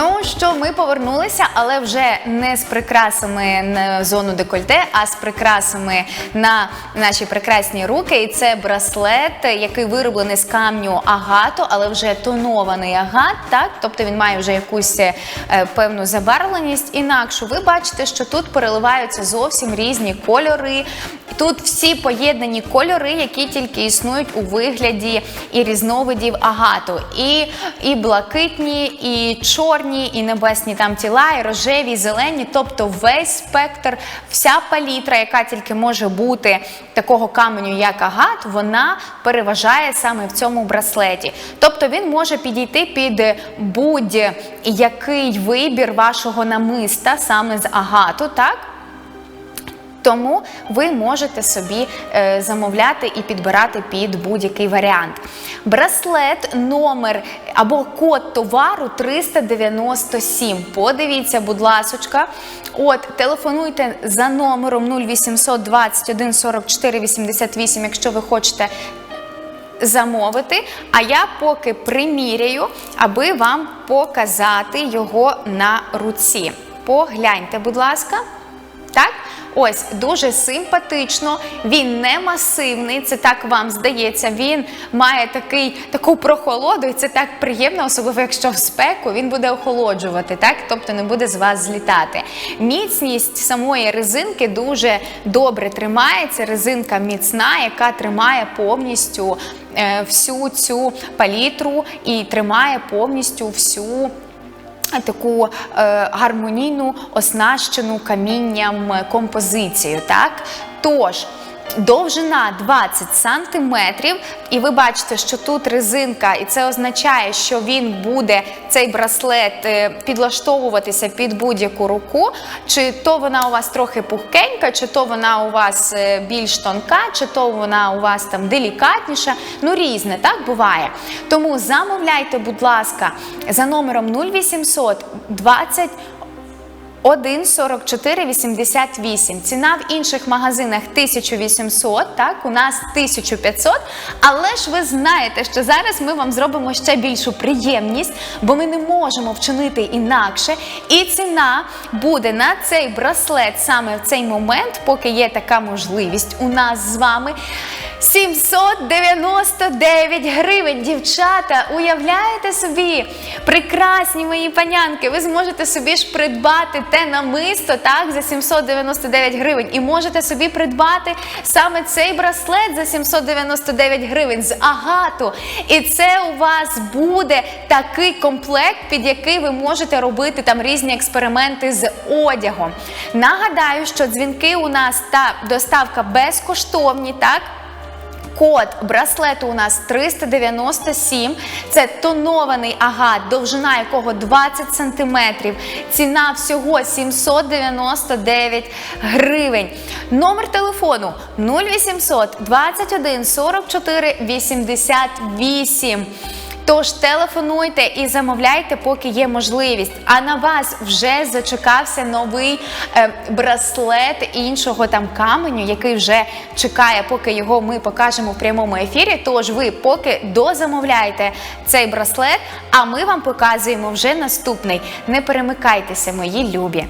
Ну що, ми повернулися, але вже не з прикрасами на зону декольте, а з прикрасами на наші прекрасні руки. І це браслет, який вироблений з камню агату, але вже тонований агат. Так, тобто він має вже якусь е, певну забарвленість. Інакшу ви бачите, що тут переливаються зовсім різні кольори. Тут всі поєднані кольори, які тільки існують у вигляді і різновидів агату. І, і блакитні, і чорні, і небесні там тіла, і рожеві, і зелені. Тобто весь спектр, вся палітра, яка тільки може бути такого каменю, як агат, вона переважає саме в цьому браслеті. Тобто він може підійти під будь-який вибір вашого намиста саме з агату, так? Тому ви можете собі е, замовляти і підбирати під будь-який варіант. Браслет, номер або код товару 397. Подивіться, будь ласочка. От, телефонуйте за номером 0800 21 44 88, якщо ви хочете замовити. А я поки приміряю, аби вам показати його на руці. Погляньте, будь ласка. Ось дуже симпатично. Він не масивний, це так вам здається. Він має такий, таку прохолоду, і це так приємно, особливо якщо в спеку він буде охолоджувати, так? тобто не буде з вас злітати. Міцність самої резинки дуже добре тримається. Резинка міцна, яка тримає повністю е, всю цю палітру і тримає повністю всю таку е, гармонійну, оснащену камінням композицію. Так? Тож, Довжина 20 сантиметрів, і ви бачите, що тут резинка, і це означає, що він буде цей браслет е, підлаштовуватися під будь-яку руку. Чи то вона у вас трохи пухкенька, чи то вона у вас е, більш тонка, чи то вона у вас там делікатніша. Ну, різне, так буває. Тому замовляйте, будь ласка, за номером 0800 20 1,4488. Ціна в інших магазинах 1800, так, у нас 1500. Але ж ви знаєте, що зараз ми вам зробимо ще більшу приємність, бо ми не можемо вчинити інакше. І ціна буде на цей браслет саме в цей момент, поки є така можливість у нас з вами. 799 гривень, дівчата, уявляєте собі, прекрасні мої панянки, ви зможете собі ж придбати те намисто так, за 799 гривень. І можете собі придбати саме цей браслет за 799 гривень з агату. І це у вас буде такий комплект, під який ви можете робити там різні експерименти з одягом. Нагадаю, що дзвінки у нас та доставка безкоштовні, так? Код браслету у нас 397. Це тонований агат, довжина якого 20 см. Ціна всього 799 гривень. Номер телефону 0800 21 44 88. Тож телефонуйте і замовляйте, поки є можливість. А на вас вже зачекався новий е, браслет іншого там каменю, який вже чекає, поки його ми покажемо в прямому ефірі. Тож ви поки дозамовляйте цей браслет, а ми вам показуємо вже наступний. Не перемикайтеся, мої любі.